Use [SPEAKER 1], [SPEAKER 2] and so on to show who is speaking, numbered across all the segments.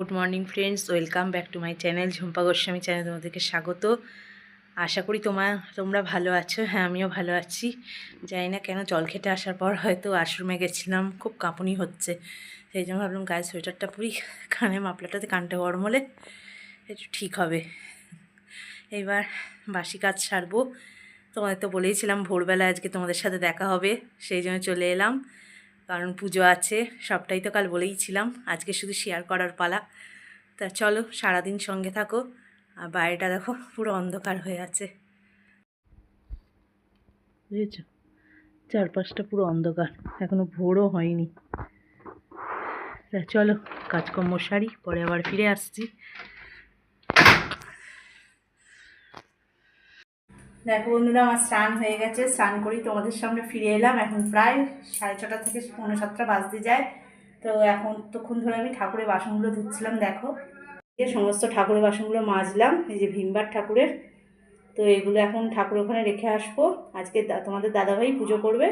[SPEAKER 1] Good morning friends welcome back to my channel Jhumpa Goswami channel তোমাদেরকে স্বাগত। আশা করি তোমার তোমরা ভালো আছো। হ্যাঁ আমিও ভালো আছি। জানি না কেন, জল খেটে আসার পর হয়তো আশ্রমে গেছিলাম। খুব কাঁপুনি হচ্ছে। সেই জন্য ভাবলাম গায়ে সোয়েটারটা পুরি, কানে মাপলাটাতে কানটা গরম হলে একটু ঠিক হবে। এবার বাসি কাজ সারবো। তোমাদের তো বলেইছিলাম ভোরবেলা আজকে তোমাদের সাথে দেখা হবে। সেই জন্য চলে এলাম। কারণ পুজো আছে, সবটাই তো কাল বলেইছিলাম আজকে শুধু শেয়ার করার পালা। তা চলো, সারাদিন সঙ্গে থাকো। আর বাইরেটা দেখো, পুরো অন্ধকার হয়ে আছে। বুঝেছ? চারপাশটা পুরো অন্ধকার। এখনও ভোরও হয়নি। তা চলো, কাজকর্ম সারি, পরে আবার ফিরে আসছি। দেখো বন্ধুরা, আমার স্নান হয়ে গেছে। স্নান করি তোমাদের সামনে ফিরে এলাম। এখন প্রায় সাড়ে ছটা থেকে পৌনে সাতটা বাজতে যায়। তো এখন তখন ধরে আমি ঠাকুরের বাসনগুলো ধুচ্ছিলাম, দেখো। এই সমস্ত ঠাকুরের বাসনগুলো মাজলাম, এই যে ভীমবার ঠাকুরের। তো এগুলো এখন ঠাকুর ওখানে রেখে আসব। আজকে তোমাদের দাদাভাই পুজো করবে।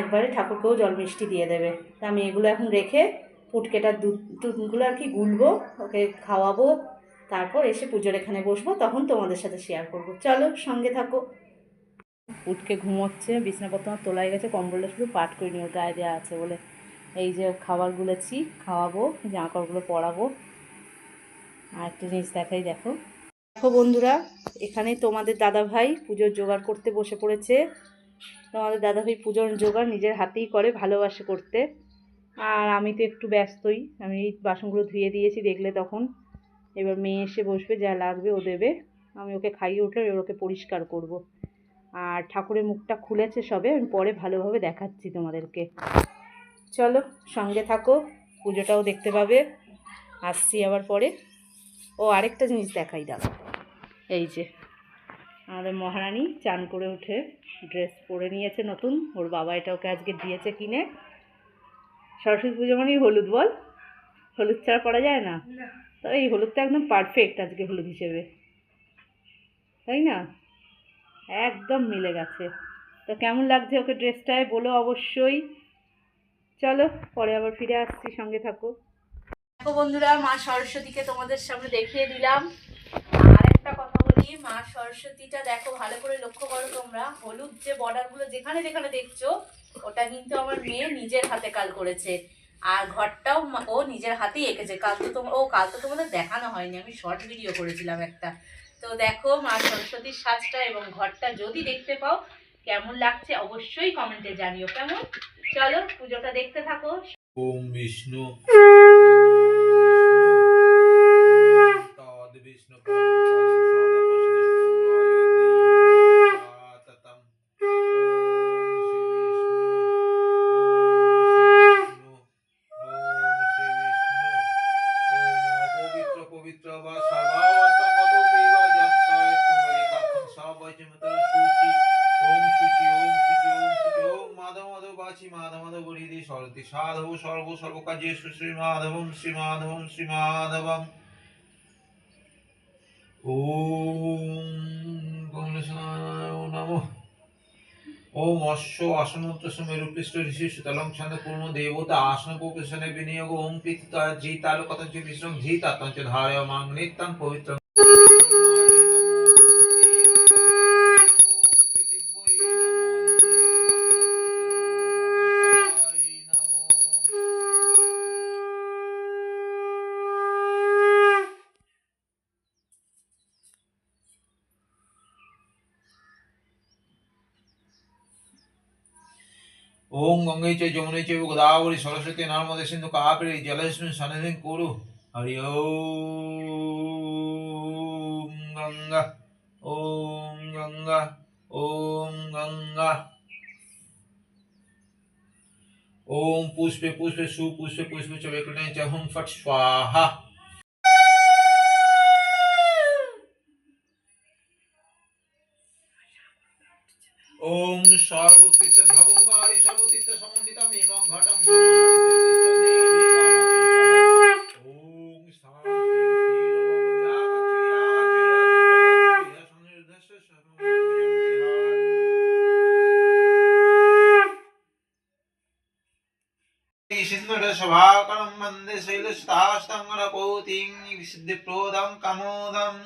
[SPEAKER 1] একবারে ঠাকুরকেও জল মিষ্টি দিয়ে দেবে। তা আমি এগুলো এখন রেখে পুটকেটার দুধ, দুধগুলো আর কি গুলবো, ওকে খাওয়াবো। তারপর এসে পুজোর এখানে বসবো, তখন তোমাদের সাথে শেয়ার করব। চলো, সঙ্গে থাকো। উঠকে ঘুমোচ্ছে বিছনাপত্র তোলাই গেছে, কম্বলটা শুধু পাট করে নিয়ে গায়ে দেওয়া আছে বলে। এই যে খাবার গুলেছি, খাওয়াবো জামা কাপড়গুলো পরাবো। আর একটা জিনিস দেখাই, দেখো। দেখো বন্ধুরা, এখানে তোমাদের দাদা ভাই পুজোর জোগাড় করতে বসে পড়েছে। তোমাদের দাদা ভাই পুজোর জোগাড় নিজের হাতেই করে, ভালোবাসে করতে। আর আমি তো একটু ব্যস্তই, আমি এই বাসনগুলো ধুয়ে দিয়েছি, দেখলে তখন এবার মেয়ে এসে বসবে, যা লাগবে ও দেবে। আমি ওকে খাইয়ে উঠলে এবার ওকে পরিষ্কার করব। আর ঠাকুরের মুখটা খুলেছে সবে, আমি পরে ভালোভাবে দেখাচ্ছি তোমাদেরকে। চলো, সঙ্গে থাকো, পুজোটাও দেখতে পাবে। আসছি আবার পরে। ও আরেকটা জিনিস দেখাই দাও। এই যে, আমাদের মহারানী চান করে উঠে ড্রেস পরে নিয়েছে নতুন। ওর বাবা এটা ওকে আজকে দিয়েছে কিনে। সরস্বতী পুজো মানেই হলুদ বল। হলুদ ছাড়া পরা যায় না। তো এই হলুদটা একদম পারফেক্ট আজকে হলুদ হিসেবে। তাই না? একদম মিলে গেছে। তো কেমন লাগছে ওকে ড্রেসটায় বলো অবশ্যই। চলো, পরে আবার ফিরে আসছি, সঙ্গে থাকো। দেখো বন্ধুরা, মা সরস্বতীকে তোমাদের সামনে দেখিয়ে দিলাম। আর একটা কথা বলি, মা সরস্বতীটা দেখো, ভালো করে লক্ষ্য করো তোমরা। হলুদ যে বর্ডারগুলো যেখানে যেখানে দেখছ, ওটা কিন্তু আমার মেয়ে নিজের হাতে কাল করেছে। আর ঘরটাও ও নিজের হাতেই এঁকেছে। কাল তো তোমার ও কাল তো তোমাদের দেখানো হয়নি। আমি শর্ট ভিডিও করেছিলাম একটা। তো দেখো, মা সরস্বতীর সাজটা এবং ঘরটা যদি দেখতে পাও, কেমন লাগছে অবশ্যই কমেন্টে জানিও। কেমন? চলো, পুজোটা দেখতে থাকো।
[SPEAKER 2] ওম বিষ্ণু। মাধবম শ্রী মাধবম ওম গণেশায় নমঃ ওম অশ্ব আসনত্র মেরুপৃষ্ঠ ঋষি সুতলং ছন্দ পূর্ণ দেবতা আসন কোপেশনে বিনিয়োগ ওম কথঞ্চ বিশ্রম ধারয় মাং নিত্যং পবিত্র ওম গঙ্গে চ যমুনে চৈব গোদাবরী সরস্বতী নর্মদে সিন্ধু কাবেরী জলস্মিন সন্নিধিং কুরু হরি ওম গঙ্গা ওম গঙ্গা ওম গঙ্গা ওম পুষ্পে পুষ্পে সুপুষ্পে পুষ্পে চ বিকৃতে চ হুম ফট স্বাহা সর্বতীর্থ ধবঙ্গারি সর্বতীর্থ সমন্বিতম এবং ঘটম सभाकरं वन्दे शैलस्तास्तङ्गरपौतिं सिद्धिप्रोदं कमोदम्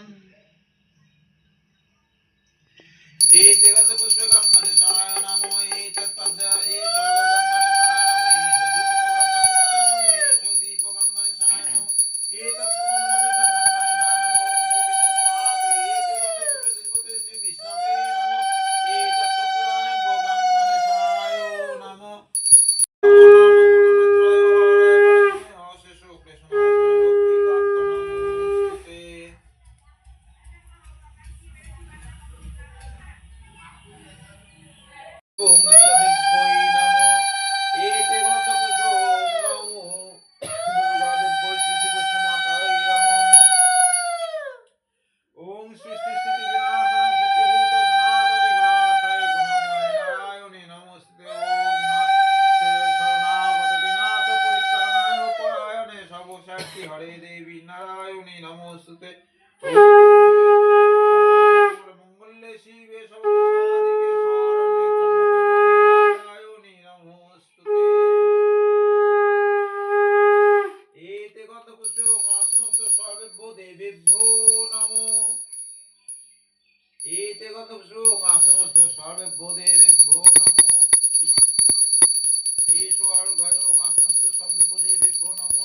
[SPEAKER 2] एते गन्धपुष्प নিত্যগত সুখ আসমস্ত সর্বে বোধে বিভো নম ঈশ্বর গয় আসমস্ত সর্বে নমো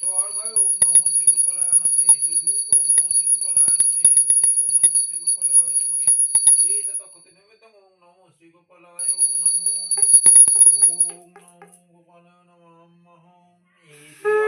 [SPEAKER 2] স্বর্গায় ওম নম শ্রী গোপালায় নম এসো ধূপ ওম নম শ্রী গোপালায় নম এসো দীপ ওম নম শ্রী গোপালায় নম এ তখতে নিবেদম ওম নম শ্রী গোপালায় নম। ওম নম গোপালায় নম
[SPEAKER 1] মহম
[SPEAKER 2] এ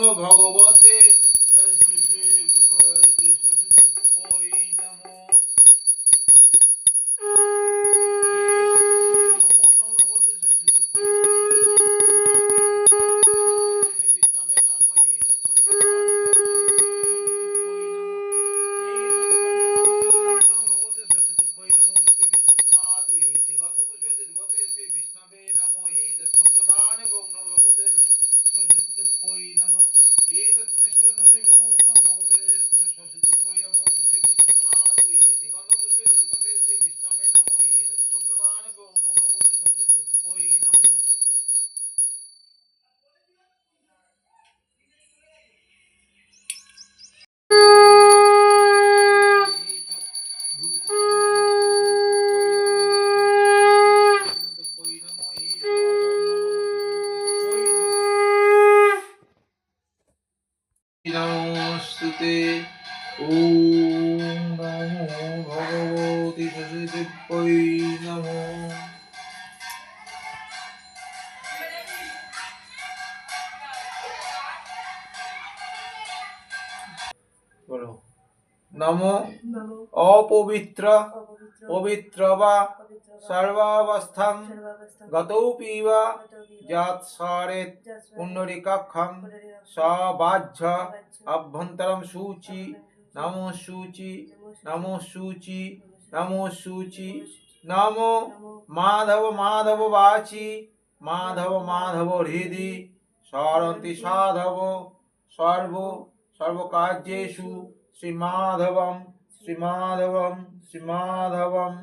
[SPEAKER 2] ভগবতে
[SPEAKER 1] पवित्र पवित्र
[SPEAKER 2] वा
[SPEAKER 1] गतौपी
[SPEAKER 2] गतौपीव जात्सारेत् पुण्डरीकाक्षं सबाह्य अभ्यन्तरं शुचि नमो शुचि नमो शुचि नमो शुचि नमो माधव माधव वाचि माधव माधव हृदि सरति साधव सर्व सर्व सर्वकार्येषु श्रीमाधवं শ্রীমাধবম শ্রীমাধবম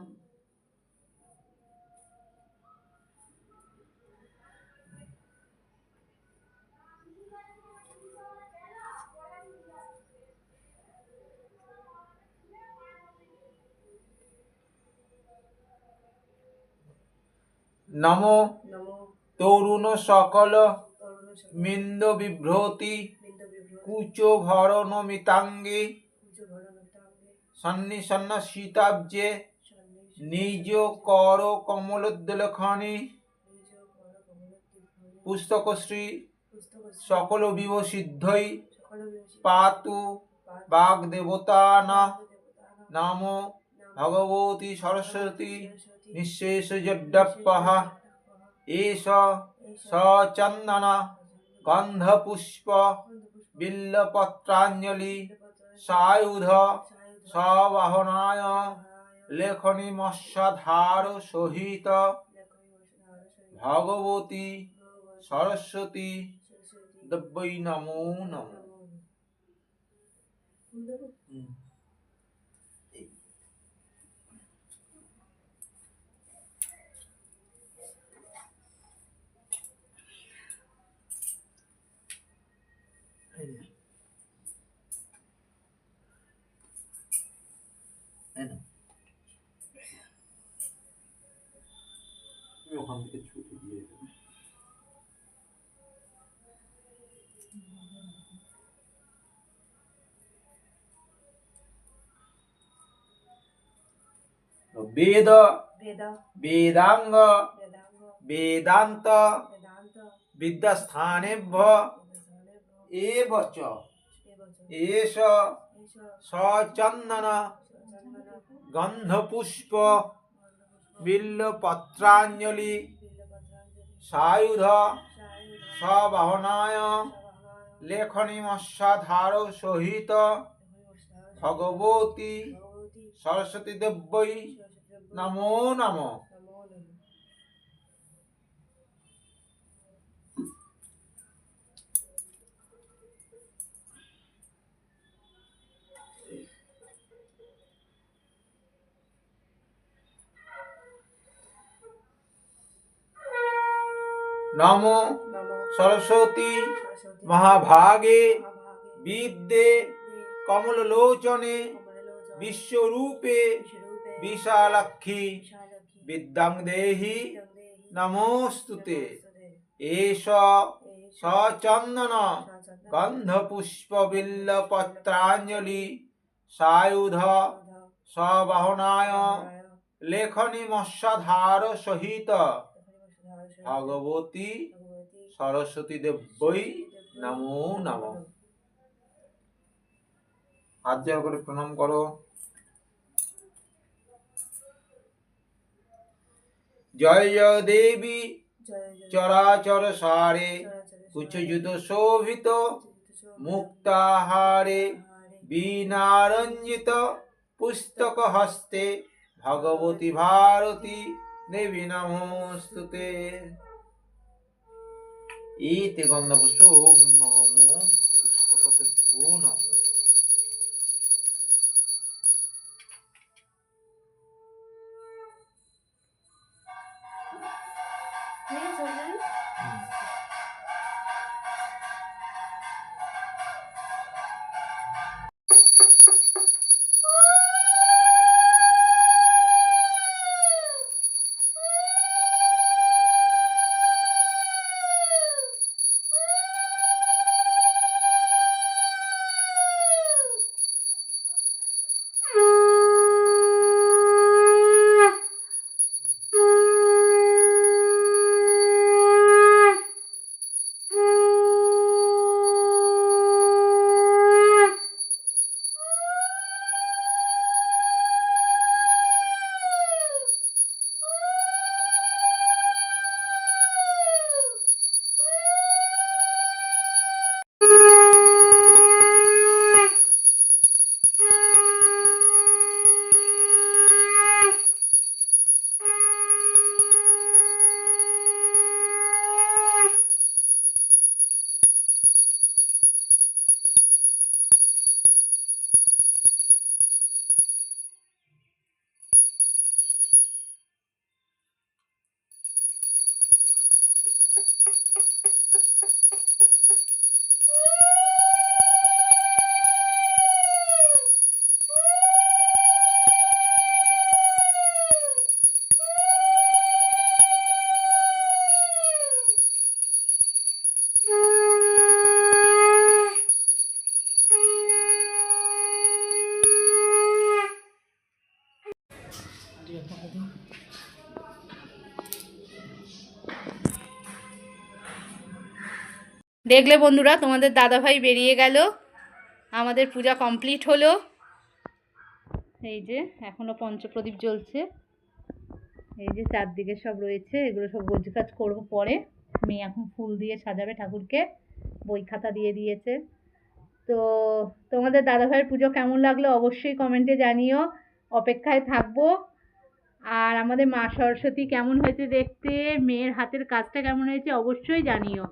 [SPEAKER 2] নমো তরুণ সকল মিন্দ বিভ্রতি কুচো ভরণ মিতাঙ্গী সন্নিসন্ন সীতাব্জে নিজ কর কমলোদ্দলখানি। পুস্তকশ্রী সকল বিভ সিদ্ধই পাতু বাগ দেবতা না নাম ভগবতী সরস্বতী নিঃশেষ জড্ডপহ এষ সচন্দন গন্ধপুষ্প বিল্লপত্রাঞ্জলি সায়ুধ সবাহনায় লেখনী মৎস্যধার সহিত। ভগবতী সরস্বতী দব্বৈ নমো নম। ওখান থেকে ছুটি দিয়ে দেবে বেদ
[SPEAKER 1] বেদ
[SPEAKER 2] বেদাঙ্গ বেদান্ত বিদ্যাস্থানেভ্য এব চ এষ সচন্দন গন্ধপুষ্প বিল্লপত্রাঞ্জলি সায়ুধ সবাহনায় লেখনী মৎস্যাধার সহিত ভগবতী সরস্বতী দেব্যই নমো নম। নম সরস্বতী মহাভাগে বিদ্যে কমললোচনে বিশ্বরূপে বিশালাক্ষী বিদ্যাং দেহি নমোস্তুতে এষ সচন্দন গন্ধপুষ্প বিল্লপত্রাঞ্জলি সায়ুধ সবাহনায় লেখনী মৎস্যধার সহিত ভগবতী সরস্বতী দেব্যই নমো নাম। হাত জোড় করে প্রণাম করো। জয় জয় দেবী চরাচর সারে কুচযুত শোভিত মুক্তাহারে বীণারঞ্জিত পুস্তক হস্তে ভগবতী ভারতী দেবী নমস্তু তে ইতে গন্ধপুষ্ট ওম নম পুস্তকতে ভো নম Please.
[SPEAKER 1] দেখলে বন্ধুরা, তোমাদের দাদাভাই বেরিয়ে গেল। আমাদের পূজা কমপ্লিট হলো। এই যে, এখনও পঞ্চপ্রদীপ জ্বলছে। এই যে চারদিকে সব রয়েছে, এগুলো সব গোজ কাজ করব পরে। মেয়ে এখন ফুল দিয়ে সাজাবে ঠাকুরকে, বই খাতা দিয়ে দিয়েছে। তো তোমাদের দাদাভাইয়ের পুজো কেমন লাগল অবশ্যই কমেন্টে জানিও। অপেক্ষায় থাকব। আর আমাদের মা সরস্বতী কেমন হয়েছে দেখতে, মেয়ের হাতের কাজটা কেমন হয়েছে অবশ্যই জানিও।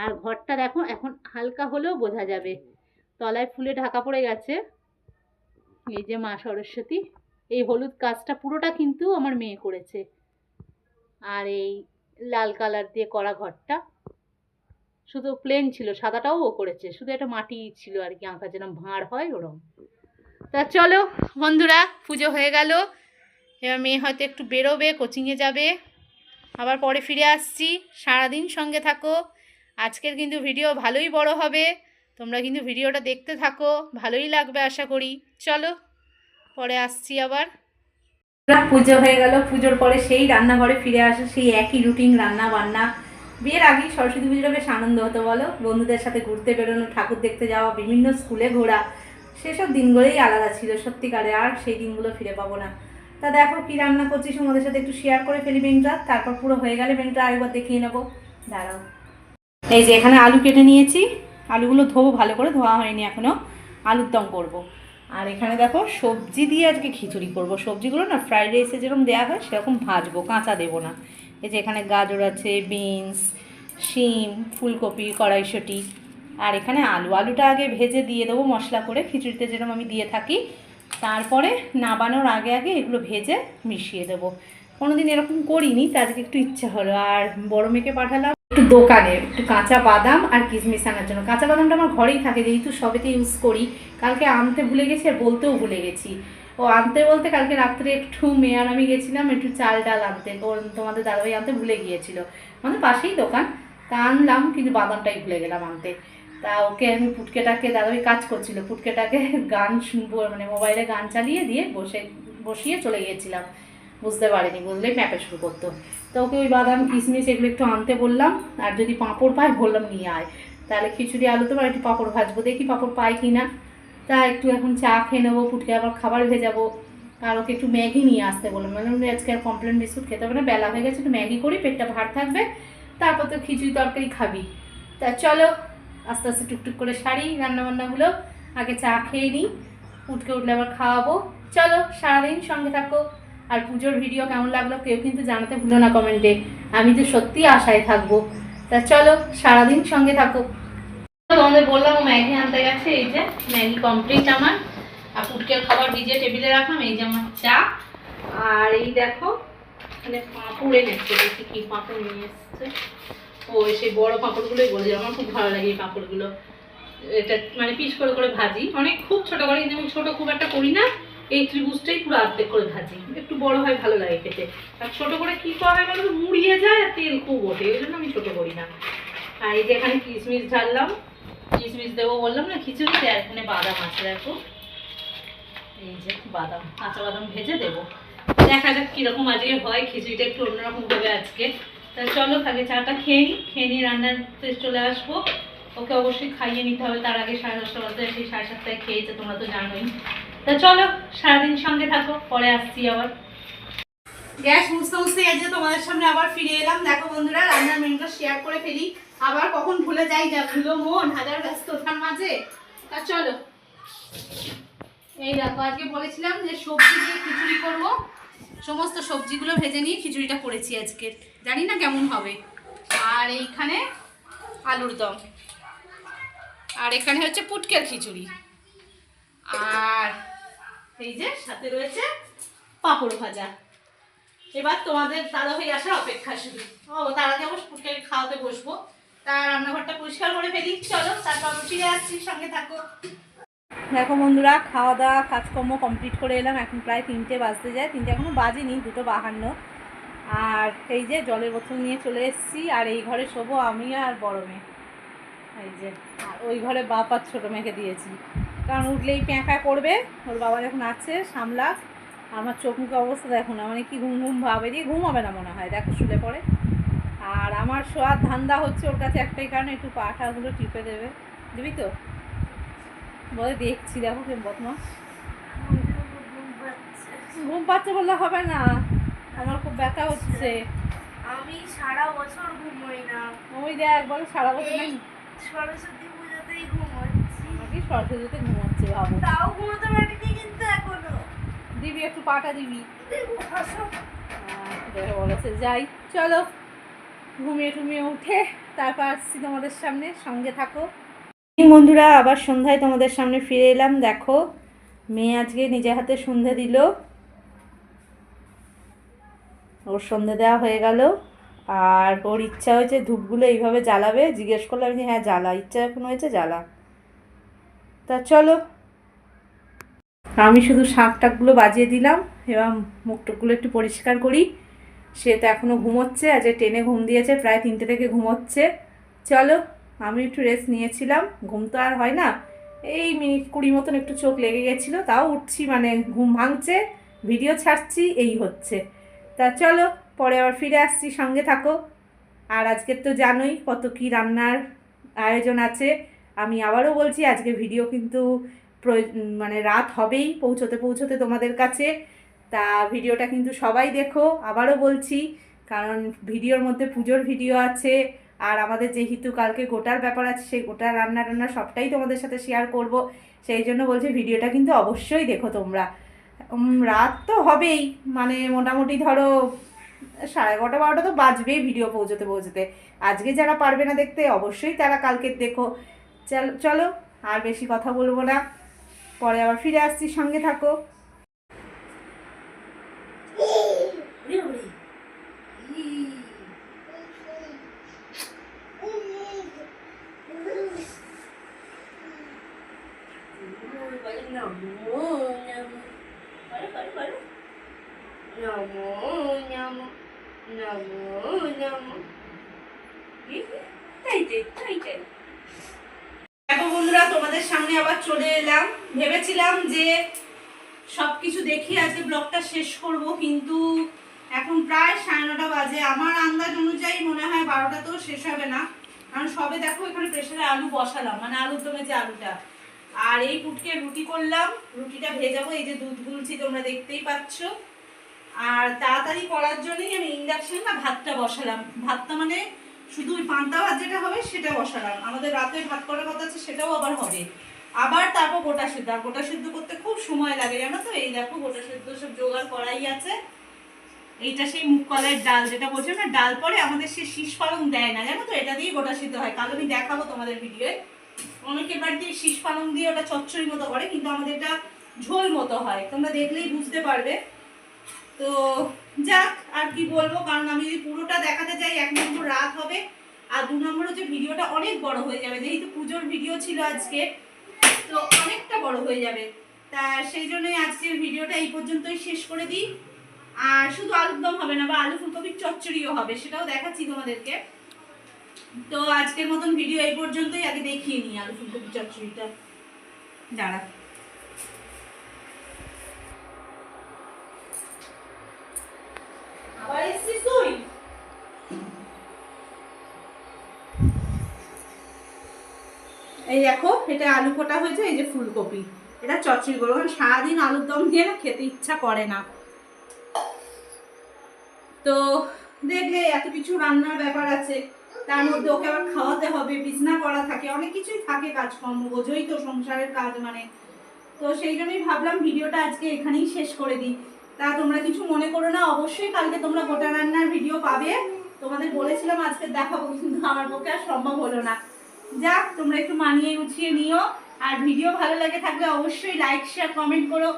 [SPEAKER 1] আর ঘরটা দেখো, এখন হালকা হলেও বোঝা যাবে। তলায় ফুলে ঢাকা পড়ে গেছে। এই যে মা সরস্বতী, এই হলুদ কাজটা পুরোটা কিন্তু আমার মেয়ে করেছে। আর এই লাল কালার দিয়ে করা ঘরটা, শুধু প্লেন ছিল, সাদাটাও ও করেছে। শুধু একটা মাটি ছিল আর কি, আঁকা যেরকম ভাঁড় হয় ওরকম তা চলো বন্ধুরা, পুজো হয়ে গেল। এবার মেয়ে হয়তো একটু বেরোবে কোচিংয়ে যাবে। আবার পরে ফিরে আসছি। সারাদিন সঙ্গে থাকো। আজকের কিন্তু ভিডিও ভালোই বড় হবে। তোমরা কিন্তু ভিডিওটা দেখতে থাকো, ভালোই লাগবে আশা করি। চলো, পরে আসছি আবার। পুজো হয়ে গেল, পুজোর পরে সেই রান্নাঘরে ফিরে আসে, সেই একই রুটিন রান্না বান্না বিয়ের আগেই সরস্বতী পুজোটা বেশ আনন্দ হতো বলো। বন্ধুদের সাথে ঘুরতে বেরোনো, ঠাকুর দেখতে যাওয়া, বিভিন্ন স্কুলে ঘোরা, সেসব দিনগুলোই আলাদা ছিল সত্যিকারে, আর সেই দিনগুলো ফিরে পাবো না। তা দেখো কি রান্না করছি, তোমাদের সাথে একটু শেয়ার করে ফেলি মেনুটা তারপর পুরো হয়ে গেলে মেনুটা আরেকবার দেখিয়ে নেব। দাঁড়াও। এই যে এখানে আলু কেটে নিয়েছি। আলুগুলো ধোবো, ভালো করে। ধোয়া হয়নি এখনও আলুর দম করব। আর এখানে দেখো, সবজি দিয়ে আজকে খিচুড়ি করব। সবজিগুলো না ফ্রাইড রাইসে যেরকম দেওয়া হয়, সেরকম ভাজবো, কাঁচা দেবো না। এই যে এখানে গাজর আছে বিনস শিম, ফুলকপি, কড়াইশুঁটি। আর এখানে আলু। আলুটা আগে ভেজে দিয়ে দেবো মশলা করে। খিচুড়িতে যেরকম আমি দিয়ে থাকি, তারপরে নাবানোর আগে আগে এগুলো ভেজে মিশিয়ে দেবো। কোনোদিন এরকম করিনি, তা আজকে একটু ইচ্ছা হলো। আর বড় মেয়েকে পাঠালাম। একটু দোকানে একটু কাঁচা বাদাম আর কিশমিশ আনার জন্য। কাঁচা বাদামটা আমার ঘরেই থাকে, যেহেতু সবেতে ইউজ করি। কালকে আনতে ভুলে গেছি আর বলতেও ভুলে গেছি। ও আনতে বলতে কালকে রাত্রে একটু মেয়ে আর আমি গেছিলাম, একটু চাল ডাল আনতে। ওর তোমাদের দাদাভাই আনতে ভুলে গিয়েছিল। আমাদের পাশেই দোকান। তা আনলাম, কিন্তু বাদামটাই ভুলে গেলাম আনতে। তা ওকে আমি পুটকেটাকে, দাদাভাই কাজ করছিল, পুটকেটাকে গান শুনব মানে মোবাইলে গান চালিয়ে দিয়ে বসে, বসিয়ে চলে গিয়েছিলাম। বুঝতে পারিনি বুঝলেই ম্যাপে শুরু করতো। তো ওকে ওই বাদাম, কিশমিশ এগুলো একটু আনতে বললাম, আর যদি পাঁপড় পায় বললাম নিয়ে আয়। তাহলে খিচুড়ি, আলু তো একটু পাঁপড় ভাজবো, দেখি পাঁপড় পাই কি না। তা একটু এখন চা খেয়ে নেব ফুটকে আবার খাবার ভেজাবো আর ওকে একটু ম্যাগি নিয়ে আসতে বললাম মানে আজকে আর কমপ্লেন বিস্কুট খেতে হবে না, বেলা হয়ে গেছে একটু ম্যাগি করি, পেটটা ভার থাকবে, তারপর তো খিচুড়ি তরকারি খাবি। তা চলো, আস্তে আস্তে টুকটুক করে সারি রান্নাবান্নাগুলো, আগে চা খেয়ে নিই উঠকে উঠলে আবার খাওয়াবো। চলো, সারাদিন সঙ্গে থাকো। আর পুজোর ভিডিও কেমন লাগল কেউ কিন্তু জানাতে ভুলো না কমেন্টে আমি তো সত্যি আশায় থাকব। তা চলো, সারাদিন সঙ্গে থাকো। তোমাদের বললাম ম্যাগি আনতে গেছে, এই যে ম্যাগি কমপ্লিট আমার। আর পুটকের খাবার ভিজিয়ে টেবিলে রাখলাম, এই যে আমার চা। আর এই দেখো, এখানে পাঁপড় এনেছে, দেখি কি পাঁপড় নিয়ে এসছে। ও সেই বড় পাঁপড়গুলোই বলছে, আমার খুব ভালো লাগে এই পাঁপড়গুলো। এটা মানে পিস করে করে ভাজি। অনেক খুব ছোট করে, কিন্তু আমি ছোট খুব একটা করি না। এই ত্রিভুজটাই পুরো অর্ধেক করে ভাজি। একটু বড় হয়, ভালো লাগে খেতে। আর ছোট করে কি করা হয় বলো মুড়িয়ে যায় আর তেল খুব ওঠে ওই জন্য আমি ছোট করি না। আর এই যে এখানে কিশমিশ ঢাললাম। কিশমিশ দেবো বললাম না, খিচুড়িতে আর এখানে বাদাম আছে, দেখো। এই যে বাদাম, কাঁচা বাদাম ভেজে দেবো। দেখা যাক কীরকম আজকে হয়, খিচুড়িটা একটু অন্যরকম হবে আজকে। তা চলো আগে চাটা খেয়ে নিই, খেয়ে নিয়ে রান্নাতে চলে আসব। ওকে অবশ্যই খাইয়ে নিতে হবে, তার আগে সাড়ে দশটা বাজতে, সেই সাড়ে সাতটায় খেয়েছে তোমরা তো জানোই। তা চলো, সারাদিন সঙ্গে থাকো, পরে আসছি আবার। গ্যাস মুছতে মুছতে আজকে তোমাদের সামনে আবার ফিরে এলাম। দেখো বন্ধুরা, রান্নার মেনুটা শেয়ার করে ফেলি। আবার কখন ভুলে যাই, যা ভুলো মন, হাজার ব্যস্ততার মাঝে। তা চলো। এই দেখো, আজকে বলেছিলাম যে সবজি দিয়ে খিচুড়ি করব। সমস্ত সবজিগুলো ভেজে নিয়ে খিচুড়িটা করেছি আজকে। জানি না কেমন হবে। আর এইখানে আলুর দম। আর এখানে হচ্ছে পুটকের খিচুড়ি। আর এই যে, সাথে রয়েছে পাঁপড় ভাজা। এবার তোমাদের দাদা হয়ে আসার অপেক্ষা শুধু। ও, তার আগে অবশ্য খাওয়াতে বসবো। তার রান্নাঘরটা পরিষ্কার করে ফেলি। চলো, তারপর ফিরে আসছি, সঙ্গে থাকো। দেখো বন্ধুরা খাওয়া দাওয়া কাজকর্ম কমপ্লিট করে এলাম। এখন প্রায় তিনটে বাজতে যায়। তিনটে এখনও বাজেনি, দুটো বাহান্ন। আর এই যে, জলের বোতল নিয়ে চলে এসেছি। আর এই ঘরে শোবো আমি আর বড় মেয়ে। এই যে, আর ওই ঘরে বাপ আর ছোটো মেয়েকে দিয়েছি। কারণ উঠলেই প্যাঁকা করবে। ওর বাবা যখন আছে সামলাক আমার চোখ মুখে অবস্থা দেখো না মানে কি ঘুম ঘুম ভাবে দিয়ে ঘুম হবে না মনে হয় দেখো শুলে পড়ে আর আমার শোয়ার ধান্দা হচ্ছে ওর কাছে একটাই কারণে একটু পাঠাগুলো টিপে দেবে। দিবি তো? বলে দেখছি দেখো কে বদমা ঘুম পাচ্ছে বললে হবে না আমার খুব ব্যথা হচ্ছে।
[SPEAKER 3] আমি সারা বছর ঘুমোই না।
[SPEAKER 1] ওই দেখ বলো সারা বছর
[SPEAKER 3] সরস্বতী পুজোতেই
[SPEAKER 1] নাকি সরস্বতীতে ঘুমাচ্ছে ভাবো।
[SPEAKER 3] তাও ঘুমোতে পারিনি কিন্তু এখনও।
[SPEAKER 1] দিবি একটু পাটা দিবি। দেখে বলেছে যাই চলো। ঘুমিয়ে টুমিয়ে উঠে তারপর আসছি তোমাদের সামনে সঙ্গে থাকো। বন্ধুরা আবার সন্ধ্যায় তোমাদের সামনে ফিরে এলাম দেখো। মেয়ে আজকে নিজের হাতে সন্ধে দিল। ওর সন্ধে দেওয়া হয়ে গেল। আর ওর ইচ্ছা হয়েছে ধূপগুলো এইভাবে জ্বালাবে। জিজ্ঞেস করলাম যে হ্যাঁ জ্বালা। ইচ্ছা এখন হয়েছে জ্বালা। তা চলো। আমি শুধু শাঁখ টাকগুলো বাজিয়ে দিলাম এবং মুখ টুকগুলো একটু পরিষ্কার করি। সে তো এখনও ঘুমোচ্ছে, আজ টেনে ঘুম দিয়েছে, প্রায় তিনটে থেকে ঘুমোচ্ছে। চলো, আমি একটু রেস্ট নিয়েছিলাম, ঘুম তো আর হয় না। এই মিনিট কুড়ি মতন একটু চোখ লেগে গেছিল, তাও উঠছি মানে ঘুম ভাঙছে ভিডিও ছাড়ছি, এই হচ্ছে। তা চলো, পরে আবার ফিরে আসছি, সঙ্গে থাকো। আর আজকের তো জানোই কত কি রান্নার আয়োজন আছে। আমি আবারও বলছি, আজকে ভিডিও কিন্তু মানে রাত হবেই, পৌঁছতে পৌঁছতে তোমাদের কাছে। তা ভিডিওটা কিন্তু সবাই দেখো, আবারও বলছি, কারণ ভিডিওর মধ্যে পুজোর ভিডিও আছে, আর আমাদের যেহেতু কালকে গোটার ব্যাপার আছে, সেই গোটার রান্না টান্না সবটাই তোমাদের সাথে শেয়ার করব। সেই জন্য বলছি ভিডিওটা কিন্তু অবশ্যই দেখো তোমরা। রাত তো হবেই মানে মোটামুটি ধরো সাড়ে এগারোটা, বারোটা তো বাজবেই ভিডিও পৌঁছতে পৌঁছতে। আজকে যারা পারবে না দেখতে, অবশ্যই তারা কালকে দেখো। চল চলো আর বেশি কথা বলব না। পরে আবার ফিরে আসছি সঙ্গে থাকো
[SPEAKER 3] ওরে ওরে। ই। বলে নমো নমো। বলো, বলো, বলো। নমো নমো। নমো নমো। ই, তাই তাই তাই তাই
[SPEAKER 1] দেখো বন্ধুরা তোমাদের সামনে আবার চলে এলাম ভেবেছিলাম যে সব কিছু দেখিয়ে আজকে ব্লগটা শেষ করব, কিন্তু এখন প্রায় সাড়ে নটা বাজে। আমার আন্দাজ অনুযায়ী মনে হয় বারোটা তো শেষ হবে না। কারণ সবে দেখো এখানে প্রেশারে আলু বসালাম মানে আলুর দমে যে আলুটা। আর এই পুটকে রুটি করলাম, রুটিটা ভেজাবো, এই যে দুধ গুলছি তোমরা দেখতেই পাচ্ছ। আর তাড়াতাড়ি করার জন্যই আমি ইন্ডাকশন না, ভাতটা বসালাম। ভাতটা মানে শুধু ওই পান্তা ভাত যেটা হবে সেটা বসালাম। আমাদের রাতে ভাত করার কথা আছে, সেটাও আবার হবে। আবার তারপর গোটা সিদ্ধ। আর গোটা সিদ্ধ করতে খুব সময় লাগে, জানো তো? এই দেখো, গোটা সিদ্ধ সব জোগাড় করাই আছে। এইটা সেই মুগ কলাইয়ের ডাল, যেটা বলছো না, ডাল পরে আমাদের সে শীষ পালং দেয় না, জানো তো? এটা দিয়ে গোটা সিদ্ধ হয়। কাল আমি দেখাবো তোমাদের ভিডিওয়ে অনেকের বাড়িতে শীষ পালং দিয়ে ওটা চচ্চড়ি মতো করে, কিন্তু আমাদের এটা ঝোল মতো হয়। তোমরা দেখলেই বুঝতে পারবে। তো যাক, আর কি বলব? কারণ আমি যদি পুরোটা দেখাতে যাই, এক নম্বর রাত হবে। আর দু নম্বর হচ্ছে ভিডিওটা অনেক বড় হয়ে যাবে। যেহেতু পুজোর ভিডিও ছিল আজকে তো অনেকটা বড় হয়ে যাবে। তা সেই জন্যই আজকের ভিডিওটা এই পর্যন্তই শেষ করে দিই। আর শুধু আলুর দম হবে না, বা আলু ফুলকপির চচ্চড়িও হবে, সেটাও দেখাচ্ছি তোমাদেরকে। তো আজকের মতন ভিডিও এই পর্যন্তই, আগে দেখিয়ে নিই আলু ফুলকপির চচ্চড়িটা। দাঁড়া। আবার তুই? এই দেখো, এটা আলু কোটা হয়েছে, এই যে ফুলকপি। এটা চচ্চড়ি করব, কারণ সারাদিন আলুর দম দিয়ে না খেতে ইচ্ছা করে না। তো দেখলে এত কিছু রান্নার ব্যাপার আছে, তার মধ্যে ওকে আবার খাওয়াতে হবে, বিছনা করা থাকে, অনেক কিছুই থাকে কাজকর্ম, বোঝোই তো সংসারের কাজ মানে। তো সেই জন্যই ভাবলাম ভিডিওটা আজকে এখানেই শেষ করে দিই। তা তোমরা কিছু মনে করো না, অবশ্যই কালকে তোমরা গোটা রান্নার ভিডিও পাবে। তোমাদের বলেছিলাম আজকে দেখাবো, কিন্তু আমার পক্ষে আর সম্ভব হলো না। যাক, তোমরা একটু মানিয়ে গুছিয়ে নিও। আর ভিডিও ভালো লাগে থাকলে অবশ্যই লাইক শেয়ার কমেন্ট করো।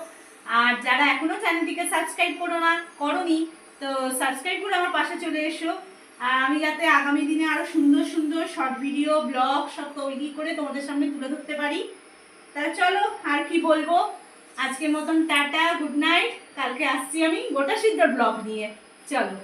[SPEAKER 1] আর যারা এখনও চ্যানেলটিকে সাবস্ক্রাইব করো না, করনি, তো সাবস্ক্রাইব করে আমার পাশে চলে এসো। আর আমি যাতে আগামী দিনে আরও সুন্দর সুন্দর শর্ট ভিডিও ব্লগ সব তৈরি করে তোমাদের সামনে তুলে ধরতে পারি। তাহলে চলো, আর কি বলব? আজকের মতন টাটা গুড নাইট কালকে আসছি আমি গোটা সিদ্ধ ব্লগ নিয়ে। চলো।